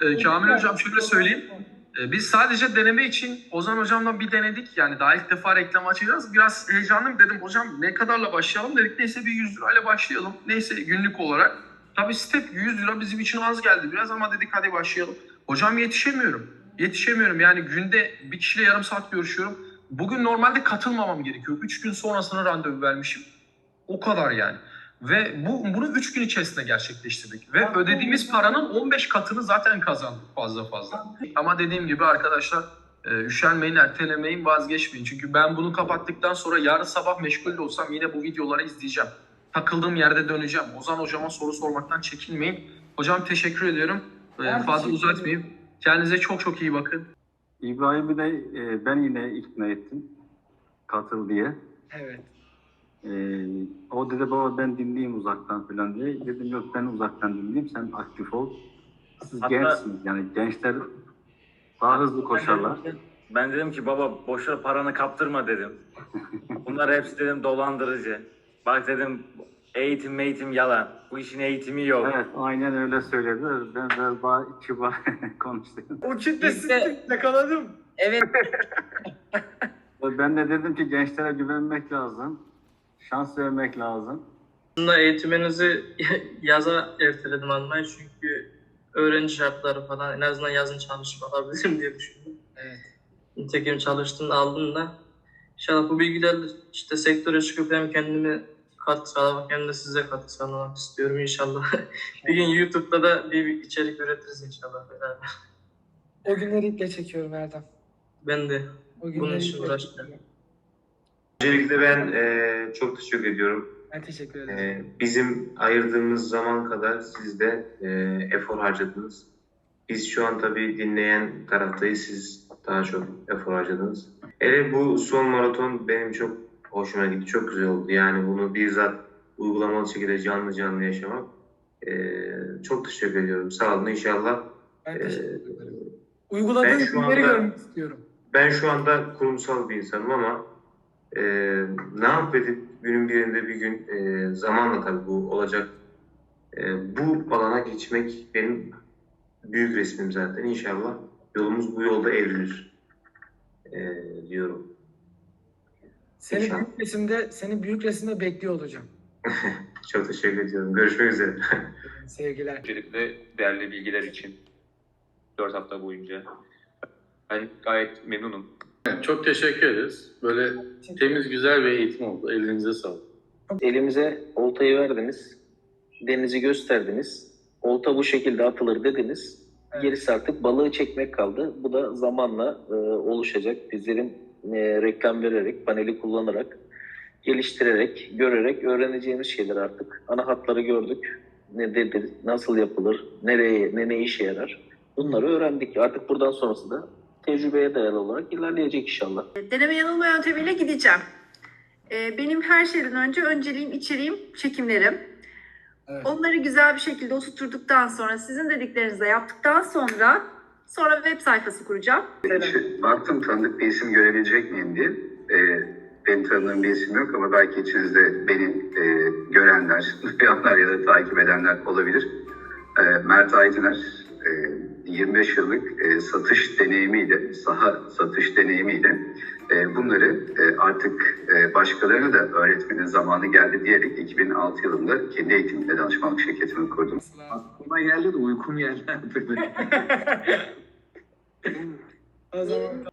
e, Kamil Hocam şöyle söyleyeyim. E, Biz sadece deneme için Ozan Hocam'la bir denedik. Yani daha ilk defa reklam açacağız. Biraz heyecanlıyım dedim hocam ne kadarla başlayalım dedik. Neyse bir 100 lirayla başlayalım. Neyse günlük olarak. Tabii step 100 lira bizim için az geldi biraz ama dedik hadi başlayalım. Hocam yetişemiyorum. Yetişemiyorum yani günde bir kişiyle yarım saat görüşüyorum. Bugün normalde katılmamam gerekiyor. 3 gün sonrasına randevu vermişim. O kadar yani. Ve bu bunu 3 gün içerisinde gerçekleştirdik. Ve ödediğimiz paranın 15 katını zaten kazandık fazla fazla. Ama dediğim gibi arkadaşlar e, üşenmeyin, ertelemeyin, vazgeçmeyin. Çünkü ben bunu kapattıktan sonra yarın sabah meşgul de olsam yine bu videoları izleyeceğim. Takıldığım yerde döneceğim. Ozan hocama soru sormaktan çekinmeyin. Hocam teşekkür ediyorum. E, Ben fazla teşekkür uzatmayayım. Kendinize çok çok iyi bakın. İbrahim'i de e, ben yine ikna ettim. Katıl diye. Evet. E, o dedi baba ben dinleyeyim uzaktan falan diye. Dedim yok ben uzaktan dinleyeyim sen aktif ol. Siz Hatta- gençsiniz yani gençler daha hızlı koşarlar. Ben dedim ki baba boşa paranı kaptırma dedim. Bunlar hepsi dedim dolandırıcı. Bak dedim eğitim eğitim yalan. Bu işin eğitimi yok. Evet aynen öyle söylediler. Ben biraz daha kibar konuştum. O kitle Biz de- sistemi yakaladım. Evet Ben de dedim ki gençlere güvenmek lazım. Şans vermek lazım. Aslında eğitiminizi yaza erteledim almayı çünkü öğrenci şartları falan en azından yazın çalışıp alabilirim diye düşündüm. Evet. Nitekim çalıştım aldım da. İnşallah bu bilgilerle işte sektöre çıkıp hem kendime katkı sağlamak hem de size katkı sağlamak istiyorum inşallah. bir gün YouTube'da da bir içerik üretiriz inşallah beraber. O günleri iple çekiyorum Erdem. Ben de O Bunun günleri için iple uğraşacağım. çekiyorum. Öncelikle ben eee, çok teşekkür ediyorum. Ben teşekkür ederim. Eee, bizim ayırdığımız zaman kadar siz de eee, efor harcadınız. Biz şu an tabii dinleyen taraftayız. Siz daha çok efor harcadınız. Hele bu son maraton benim çok hoşuma gitti. Çok güzel oldu. Yani bunu bizzat uygulamalı şekilde canlı canlı yaşamak. Eee, çok teşekkür ediyorum. Sağ olun. İnşallah Ben eee, teşekkür ederim. Uyguladığın ben şu günleri görmek istiyorum. ben şu anda kurumsal bir insanım ama e, ne yap edip günün birinde bir gün e, zamanla tabii bu olacak. E, bu alana geçmek benim büyük resmim zaten. İnşallah yolumuz bu yolda evrilir e, diyorum. Seni İnşallah. büyük resimde, seni büyük resimde bekliyor olacağım. Çok teşekkür ediyorum. Görüşmek üzere. Sevgiler. Öncelikle değerli bilgiler için 4 hafta boyunca ben gayet memnunum. Çok teşekkür ederiz. Böyle temiz güzel bir eğitim oldu. Elinize sağlık. elimize oltayı verdiniz. Denizi gösterdiniz. Olta bu şekilde atılır dediniz. Evet. Gerisi artık balığı çekmek kaldı. Bu da zamanla e, oluşacak. Bizlerin e, reklam vererek, paneli kullanarak, geliştirerek, görerek öğreneceğimiz şeyler artık. Ana hatları gördük. Ne nasıl yapılır, nereye, ne ne işe yarar. Bunları öğrendik. Artık buradan sonrası da tecrübeye dayalı olarak ilerleyecek inşallah. Deneme yanılma yöntemiyle gideceğim. Ee, Benim her şeyden önce önceliğim içeriğim, çekimlerim. Evet. Onları güzel bir şekilde oturttuktan sonra, sizin dediklerinizi de yaptıktan sonra sonra web sayfası kuracağım. Baktım tanıdık bir isim görebilecek miyim diye. Ee, benim tanıdığım bir isim yok ama belki içinizde beni e, görenler, duyanlar ya da takip edenler olabilir. Ee, Mert Aydıner, e, 25 yıllık e, satış deneyimiyle, saha satış deneyimiyle e, bunları e, artık e, başkalarına da öğretmenin zamanı geldi diyerek 2006 yılında kendi eğitim ve danışmanlık şirketimi kurdum. Aklıma geldi de uykum geldi. O zaman...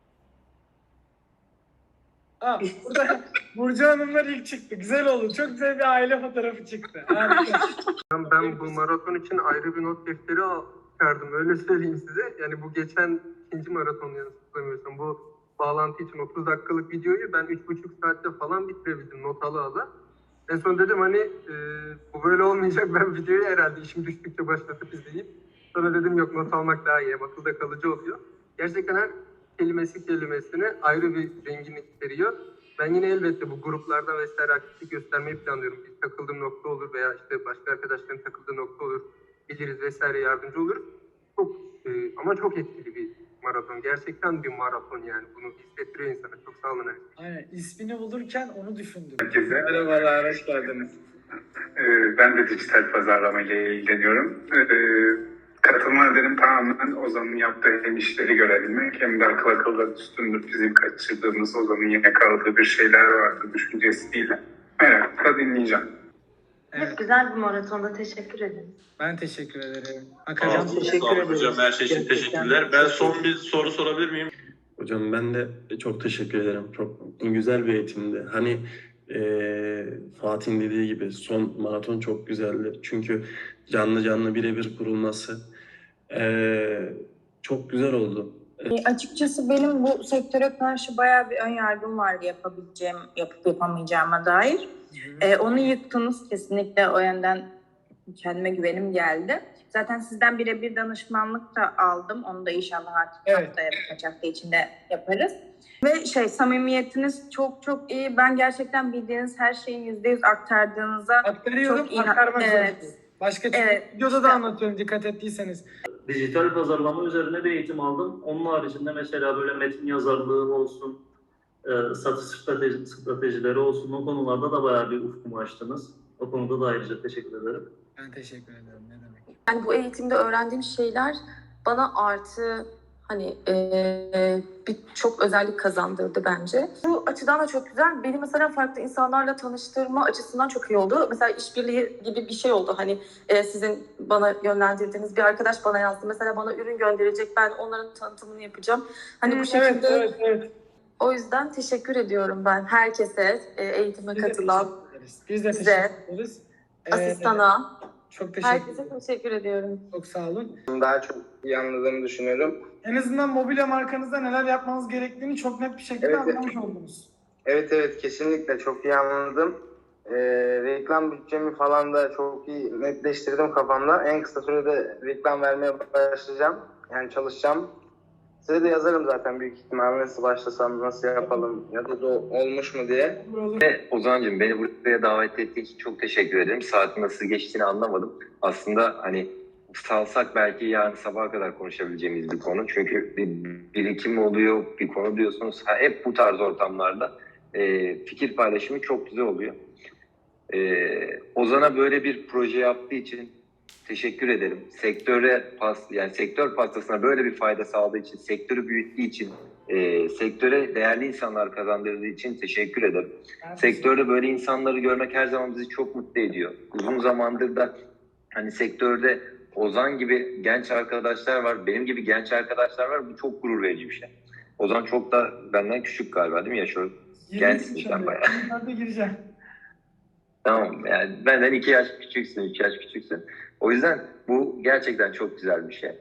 Aa, burada Burcu Hanımlar ilk çıktı. Güzel oldu. Çok güzel bir aile fotoğrafı çıktı. Harika. Ben bu maraton için ayrı bir not defteri al- çıkardım. Öyle söyleyeyim size. Yani bu geçen ikinci maraton yanlış hatırlamıyorsam. Bu bağlantı için 30 dakikalık videoyu ben 3,5 saatte falan bitirebildim not ala ala. En son dedim hani e, bu böyle olmayacak ben videoyu herhalde işim düştükçe başlatıp izleyeyim. Sonra dedim yok not almak daha iyi. Akılda kalıcı oluyor. Gerçekten her kelimesi kelimesine ayrı bir zenginlik içeriyor. Ben yine elbette bu gruplarda vesaire aktiflik göstermeyi planlıyorum. Bir takıldığım nokta olur veya işte başka arkadaşların takıldığı nokta olur. Biliriz vesaire yardımcı olur. Çok e, ama çok etkili bir maraton. Gerçekten bir maraton yani. Bunu hissettiriyor insana. Çok sağ olun. Aynen. ismini bulurken onu düşündüm. Herkese Merhabalar, hoş geldiniz. Ee, Ben de dijital pazarlama ile ilgileniyorum. Ee, Katılma nedenim tamamen Ozan'ın yaptığı hem işleri görebilmek hem de akıl akılda üstündür bizim kaçırdığımız Ozan'ın yine kaldığı bir şeyler vardı düşüncesiyle. Merakla dinleyeceğim. Evet, güzel bir maratonda teşekkür ederim. ben teşekkür ederim. Hakan olun, teşekkür ederiz. hocam. Her şey için Gerçekten teşekkürler. Ben son bir soru sorabilir miyim? Hocam ben de çok teşekkür ederim. Çok güzel bir eğitimdi. Hani eee Fatih'in dediği gibi son maraton çok güzeldi. Çünkü canlı canlı birebir kurulması eee, çok güzel oldu. E, açıkçası benim bu sektöre karşı bayağı bir ön yargım vardı yapabileceğim, yapıp yapamayacağıma dair. E, onu yıktınız kesinlikle o yönden kendime güvenim geldi. Zaten sizden birebir danışmanlık da aldım. Onu da inşallah artık Evet. haftaya birkaç hafta içinde yaparız. Ve şey samimiyetiniz çok çok iyi. Ben gerçekten bildiğiniz her şeyin yüzde yüz aktardığınıza Aktarıyorum, çok iyi. aktarmak Evet. zorundayım. Başka Evet. videoda da anlatıyorum dikkat ettiyseniz. dijital pazarlama üzerine bir eğitim aldım. Onun haricinde mesela böyle metin yazarlığı olsun, e, satış strateji, stratejileri olsun o konularda da bayağı bir ufkumu açtınız. O konuda da ayrıca teşekkür ederim. Ben teşekkür ederim. Ne demek. Yani bu eğitimde öğrendiğim şeyler bana artı hani eee, bir çok özellik kazandırdı bence. Bu açıdan da çok güzel. Beni mesela farklı insanlarla tanıştırma açısından çok iyi oldu. Mesela işbirliği gibi bir şey oldu. Hani eee, sizin bana yönlendirdiğiniz bir arkadaş bana yazdı. Mesela bana ürün gönderecek. Ben onların tanıtımını yapacağım. Hani bu Evet, şekilde evet, evet. O yüzden teşekkür ediyorum ben herkese e, eğitime Biz de katılan, ederiz. Biz de size, teşekkür ederiz. Ee, asistana, çok teşekkür ederim. herkese teşekkür ediyorum. Çok sağ olun. Daha çok iyi anladığımı düşünüyorum. En azından mobilya markanızda neler yapmanız gerektiğini çok net bir şekilde Evet. anlamış oldunuz. Evet evet kesinlikle çok iyi anladım. Ee, reklam bütçemi falan da çok iyi netleştirdim kafamda. En kısa sürede reklam vermeye başlayacağım. Yani çalışacağım. Size de yazarım zaten büyük ihtimalle nasıl başlasam, nasıl yapalım ya da, da olmuş mu diye. Ve Ozan'cığım beni buraya davet ettiğin için çok teşekkür ederim. Saatin nasıl geçtiğini anlamadım. Aslında hani salsak belki yarın sabaha kadar konuşabileceğimiz bir konu. Çünkü bir birikim oluyor, bir konu diyorsunuz. Ha, hep bu tarz ortamlarda e, fikir paylaşımı çok güzel oluyor. E, Ozan'a böyle bir proje yaptığı için teşekkür ederim. Sektöre pas, yani sektör pastasına böyle bir fayda sağladığı için, sektörü büyüttüğü için, e, sektöre değerli insanlar kazandırdığı için teşekkür ederim. Sektörde böyle insanları görmek her zaman bizi çok mutlu ediyor. Uzun zamandır da hani sektörde Ozan gibi genç arkadaşlar var, benim gibi genç arkadaşlar var. Bu çok gurur verici bir şey. Ozan çok da benden küçük galiba değil mi yaşıyor? Gençsin sen bayağı. Hadi gireceğim. Tamam yani benden iki yaş küçüksün, üç yaş küçüksün. O yüzden bu gerçekten çok güzel bir şey.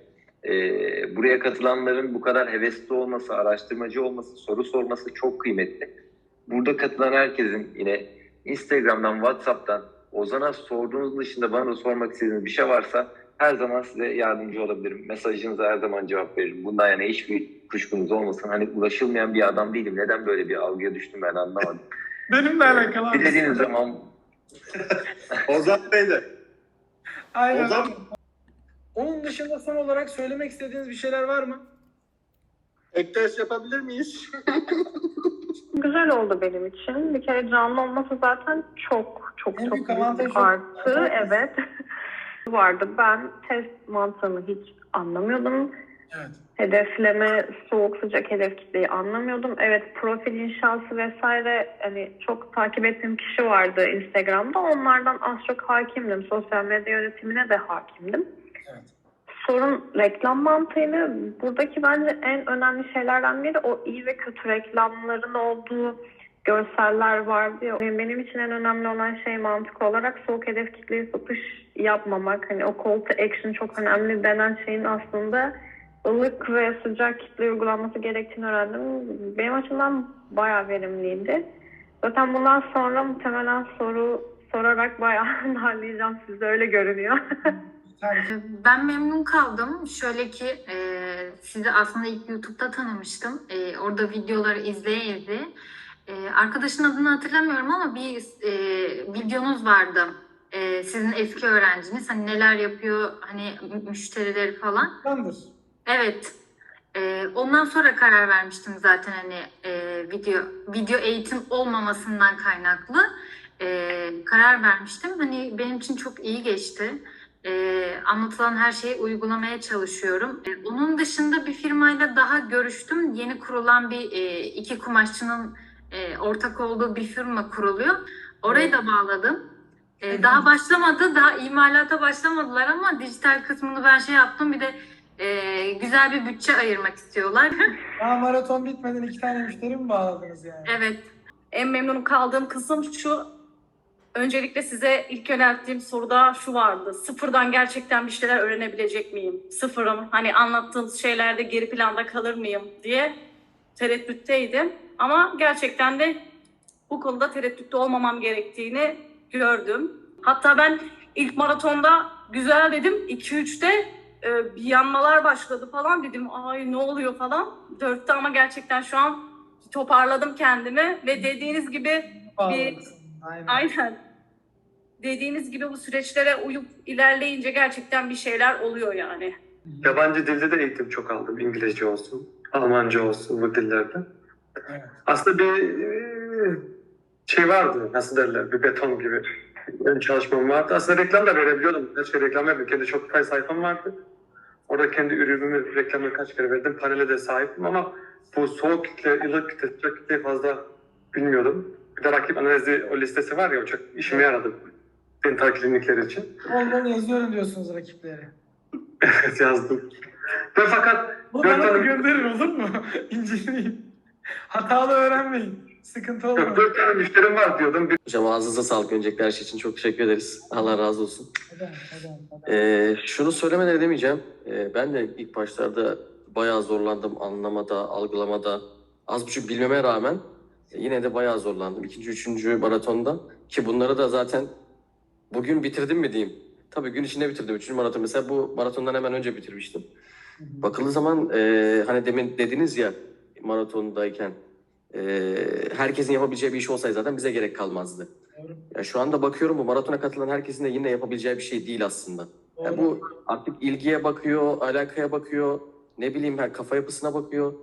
Ee, buraya katılanların bu kadar hevesli olması, araştırmacı olması, soru sorması çok kıymetli. Burada katılan herkesin yine Instagram'dan, WhatsApp'tan Ozan'a sorduğunuz dışında bana da sormak istediğiniz bir şey varsa her zaman size yardımcı olabilirim. Mesajınıza her zaman cevap veririm. Bundan yana hiçbir kuşkunuz olmasın. Hani ulaşılmayan bir adam değilim. Neden böyle bir algıya düştüm ben anlamadım. Benimle alakalı. abi. Dilediğiniz zaman Ozan Bey de. Aynen. Ozan- Onun dışında son olarak söylemek istediğiniz bir şeyler var mı? Ek ders yapabilir miyiz? Güzel oldu benim için. Bir kere canlı olması zaten çok çok En çok büyük artı. Evet. vardı. Ben test mantığını hiç anlamıyordum. Evet. Hedefleme, soğuk sıcak hedef kitleyi anlamıyordum. Evet profil inşası vesaire hani çok takip ettiğim kişi vardı Instagram'da. Onlardan az çok hakimdim. Sosyal medya yönetimine de hakimdim. Sorun reklam mantığıydı. Buradaki bence en önemli şeylerden biri o iyi ve kötü reklamların olduğu görseller vardı ya. Benim için en önemli olan şey mantık olarak soğuk hedef kitleye satış yapmamak. Hani o call to action çok önemli denen şeyin aslında ılık ve sıcak kitle uygulanması gerektiğini öğrendim. Benim açımdan bayağı verimliydi. Zaten bundan sonra muhtemelen soru sorarak bayağı darlayacağım sizi öyle görünüyor. Ben memnun kaldım. Şöyle ki e, sizi aslında ilk YouTube'da tanımıştım. E, orada videoları izleye izleye. E, arkadaşın adını hatırlamıyorum ama bir e, videonuz vardı. E, sizin eski öğrenciniz hani neler yapıyor hani mü- müşterileri falan. Tamamdır. Evet. Ee, ondan sonra karar vermiştim zaten hani e, video video eğitim olmamasından kaynaklı e, karar vermiştim. Hani benim için çok iyi geçti. Ee, anlatılan her şeyi uygulamaya çalışıyorum. Ee, onun dışında bir firmayla daha görüştüm. Yeni kurulan bir e, iki kumaşçının e, ortak olduğu bir firma kuruluyor. Orayı da bağladım. Ee, daha başlamadı, daha imalata başlamadılar ama dijital kısmını ben şey yaptım. Bir de e, güzel bir bütçe ayırmak istiyorlar. Daha maraton bitmeden iki tane müşteri mi bağladınız yani? evet. En memnun kaldığım kısım şu. Öncelikle size ilk yönelttiğim soruda şu vardı. Sıfırdan gerçekten bir şeyler öğrenebilecek miyim? Sıfırım. Hani anlattığınız şeylerde geri planda kalır mıyım diye tereddütteydim. Ama gerçekten de bu konuda tereddütte olmamam gerektiğini gördüm. Hatta ben ilk maratonda güzel dedim. 2-3'te e, bir yanmalar başladı falan dedim. Ay ne oluyor falan. Dörtte ama gerçekten şu an toparladım kendimi ve dediğiniz gibi bir. Aynen. aynen dediğiniz gibi bu süreçlere uyup ilerleyince gerçekten bir şeyler oluyor yani. Yabancı dilde de eğitim çok aldım. İngilizce olsun, Almanca olsun bu dillerde. Aslında bir e, şey vardı, nasıl derler, bir beton gibi. Benim çalışmam vardı. Aslında reklam da verebiliyordum. Her şey reklam verdim. Kendi Shopify sayfam vardı. Orada kendi ürünümü reklamını kaç kere verdim. Panele de sahipim ama bu soğuk kitle, ılık kitle, sıcak kitleyi fazla bilmiyordum. Bir de rakip analizi o listesi var ya o çok işime yaradı. Dental klinikler için. Bol yazıyorum diyorsunuz rakipleri. Evet yazdım. Ve fakat Bu bana da gönderin olur mu? İnceleyin. Hatalı öğrenmeyin. Sıkıntı olmasın. Dört tane müşterim var diyordum. Bir Hocam ağzınıza sağlık öncelikle her şey için çok teşekkür ederiz. Allah razı olsun. Neden, neden, neden? Ee, şunu söylemeden edemeyeceğim. Ee, ben de ilk başlarda bayağı zorlandım anlamada, algılamada. Az buçuk bilmeme rağmen yine de bayağı zorlandım. İkinci, üçüncü maratonda ki bunları da zaten bugün bitirdim mi diyeyim. Tabii gün içinde bitirdim. Üçüncü maraton mesela bu maratondan hemen önce bitirmiştim. Bakıldığı zaman e, hani demin dediniz ya maratondayken e, herkesin yapabileceği bir iş olsaydı zaten bize gerek kalmazdı. Ya şu anda bakıyorum bu maratona katılan herkesin de yine yapabileceği bir şey değil aslında. Ya bu artık ilgiye bakıyor, alakaya bakıyor, ne bileyim her kafa yapısına bakıyor.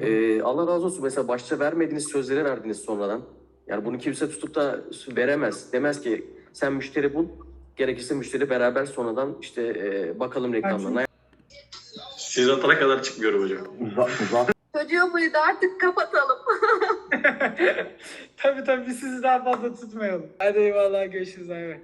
Ee, Allah razı olsun mesela başta vermediğiniz sözleri verdiniz sonradan. Yani bunu kimse tutup da veremez. Demez ki sen müşteri bul, gerekirse müşteri beraber sonradan işte e, bakalım reklamlarına. Siz atana kadar çıkmıyorum hocam. Çocuğu buydu artık kapatalım. tabii tabii sizi daha fazla tutmayalım. Hadi eyvallah görüşürüz abi.